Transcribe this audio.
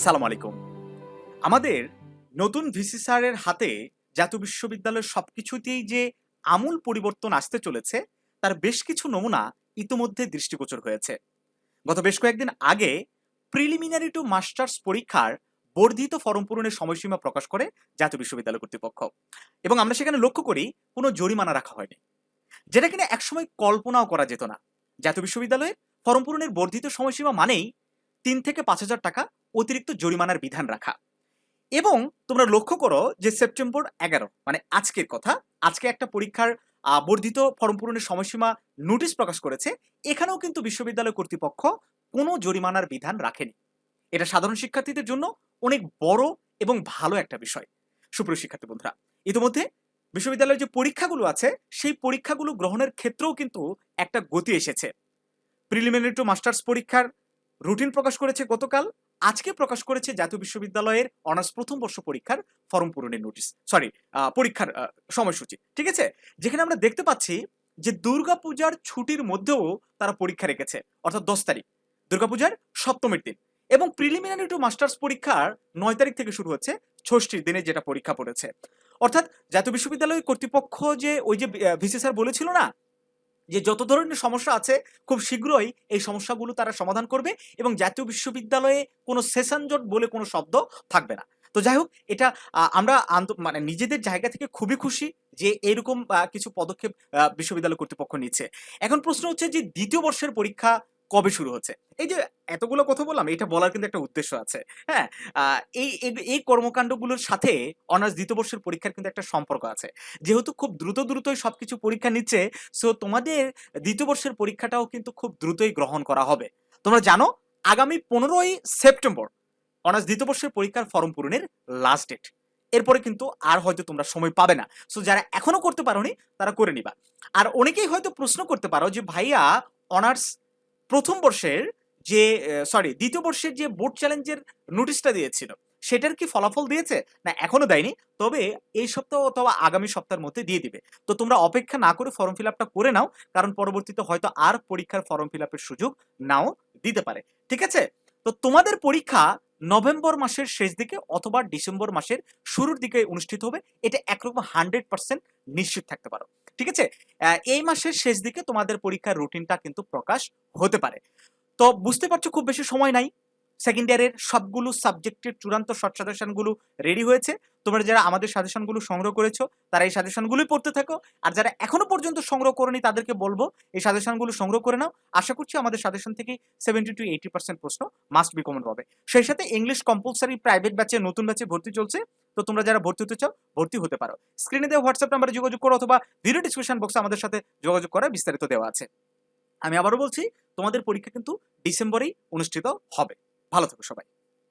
আসসালামু আলাইকুম। আমাদের নতুন ভিসি স্যারের হাতে জাতীয় বিশ্ববিদ্যালয়ের সবকিছুতেই যে আমূল পরিবর্তন আসতে চলেছে, তার বেশ কিছু নমুনা ইতোমধ্যে দৃষ্টিগোচর হয়েছে। গত বেশ কয়েকদিন আগে প্রিলিমিনারি টু মাস্টার্স পরীক্ষার বর্ধিত ফরম পূরণের সময়সীমা প্রকাশ করে জাতীয় বিশ্ববিদ্যালয় কর্তৃপক্ষ। এবং আমরা সেখানে লক্ষ্য করি, কোনো জরিমানা রাখা হয়নি। যেটা কিনা একসময় কল্পনাও করা যেত না। জাতীয় বিশ্ববিদ্যালয়ে ফরম পূরণের বর্ধিত সময়সীমা মানেই তিন থেকে পাঁচ হাজার টাকা অতিরিক্ত জরিমানার বিধান রাখা। এবং তোমরা লক্ষ্য করো যে সেপ্টেম্বর এগারো মানে আজকের কথা, আজকে একটা পরীক্ষার বর্ধিত ফর্ম পূরণের সময়সীমা নোটিশ প্রকাশ করেছে, এখানেও কিন্তু বিশ্ববিদ্যালয় কর্তৃপক্ষ কোনো জরিমানার বিধান রাখেনি। এটা সাধারণ শিক্ষার্থীদের জন্য অনেক বড় এবং ভালো একটা বিষয়। সুপ্রিয় শিক্ষার্থী বন্ধুরা, ইতিমধ্যে বিশ্ববিদ্যালয়ের যে পরীক্ষাগুলো আছে, সেই পরীক্ষাগুলো গ্রহণের ক্ষেত্রেও কিন্তু একটা গতি এসেছে। প্রিলিমিনারি টু মাস্টার্স পরীক্ষার রুটিন প্রকাশ করেছে গতকাল আজকে প্রকাশ করেছে জাতীয় বিশ্ববিদ্যালয়ের অনার্স প্রথম বর্ষ পরীক্ষার ফর্ম পূরণের নোটিশ সরি পরীক্ষার সময়সূচি, ঠিক আছে? যেখানে আমরা দেখতে পাচ্ছি যে দুর্গাপূজার ছুটির মধ্যেও তারা পরীক্ষা রেখেছে, অর্থাৎ দশ তারিখ, দুর্গাপূজার সপ্তমীর দিন এবং প্রিলিমিনারি টু মাস্টার্স পরীক্ষার নয় তারিখ থেকে শুরু হচ্ছে ষষ্ঠীর দিনে যেটা পরীক্ষা পড়েছে। অর্থাৎ জাতীয় বিশ্ববিদ্যালয় কর্তৃপক্ষ যে ওই যে ভিসি স্যার বলেছিল না যে যত ধরনের সমস্যা আছে, খুব শীঘ্রই এই সমস্যাগুলো তারা সমাধান করবে এবং জাতীয় বিশ্ববিদ্যালয়ে কোনো সেশন জোট বলে কোনো শব্দ থাকবে না। তো যাই হোক, এটা আমরা মানে নিজেদের জায়গা থেকে খুবই খুশি যে এরকম কিছু পদক্ষেপ বিশ্ববিদ্যালয় কর্তৃপক্ষ নিচ্ছে। এখন প্রশ্ন হচ্ছে যে দ্বিতীয় বর্ষের পরীক্ষা কবে শুরু হচ্ছে? এই যে এতগুলো কথা বললাম, এটা বলার কিন্তু একটা উদ্দেশ্য আছে। হ্যাঁ এই, এই- কর্মকাণ্ডগুলোর সাথে অনার্স দ্বিতীয় বর্ষের পরীক্ষার কিন্তু একটা সম্পর্ক আছে। যেহেতু খুব দ্রুত দ্রুতই সবকিছু পরীক্ষা নিচ্ছে, সো তোমাদের দ্বিতীয় বর্ষের পরীক্ষাটাও কিন্তু খুব দ্রুতই গ্রহণ করা হবে। তোমরা জানো, আগামী পনেরোই সেপ্টেম্বর অনার্স দ্বিতীয় বর্ষের পরীক্ষার ফর্ম পূরণের লাস্ট ডেট এরপরে কিন্তু আর হয়তো তোমরা সময় পাবে না। সো যারা এখনও করতে পারোনি, তারা করে নিবা। আর অনেকেই হয়তো প্রশ্ন করতে পারো যে, ভাইয়া, অনার্স প্রথম বর্ষের যে সরি দ্বিতীয় বর্ষের যে বোর্ড চ্যালেঞ্জের নোটিশটা দিয়েছিল, সেটার কি ফলাফল দিয়েছে? না, এখনও দেয়নি। তবে এই সপ্তাহ অথবা আগামী সপ্তাহের মধ্যে দিয়ে দিবে। তো তোমরা অপেক্ষা না করে ফর্ম ফিল করে নাও, কারণ পরবর্তীতে হয়তো আর পরীক্ষার ফর্ম ফিল সুযোগ নাও দিতে পারে। ঠিক আছে? তো তোমাদের পরীক্ষা নভেম্বর মাসের শেষ দিকে অথবা ডিসেম্বর মাসের শুরুর দিকে অনুষ্ঠিত হবে। এটা একরকম হান্ড্রেড পার্সেন্ট নিশ্চিত থাকতে পারো। ঠিক আছে? এই মাসের শেষ দিকে তোমাদের পরীক্ষার রুটিনটা কিন্তু প্রকাশ হতে পারে। তো বুঝতে পারছ খুব বেশি সময় নাই। সেকেন্ড ইয়ারের সবগুলো সাবজেক্টের চূড়ান্ত শর্ট সাজেশনগুলো রেডি হয়েছে। তোমরা যারা আমাদের সাজেশনগুলো সংগ্রহ করেছ, তারা এই সাজেশনগুলোই পড়তে থাকো। আর যারা এখনও পর্যন্ত সংগ্রহ করেনি, তাদেরকে বলব, এই সাজেশনগুলো সংগ্রহ করে নাও। আশা করছি আমাদের সাজেশন থেকে সেভেন্টি টু এইটি পার্সেন্ট প্রশ্ন মাস্ট বি কমন পাবে। সেই সাথে ইংলিশ কম্পালসারি প্রাইভেট ব্যাচে নতুন ব্যাচে ভর্তি চলছে। তো তোমরা যারা ভর্তি হতে চাও, ভর্তি হতে পারো। স্ক্রিনে দেওয়া হোয়াটসঅ্যাপ নাম্বারে যোগাযোগ করো অথবা ভিডিও ডিসক্রিপশন বক্সে আমাদের সাথে যোগাযোগ করার বিস্তারিত দেওয়া আছে। আমি আবারও বলছি, তোমাদের পরীক্ষা কিন্তু ডিসেম্বরেই অনুষ্ঠিত হবে। ভালো থেকো সবাই।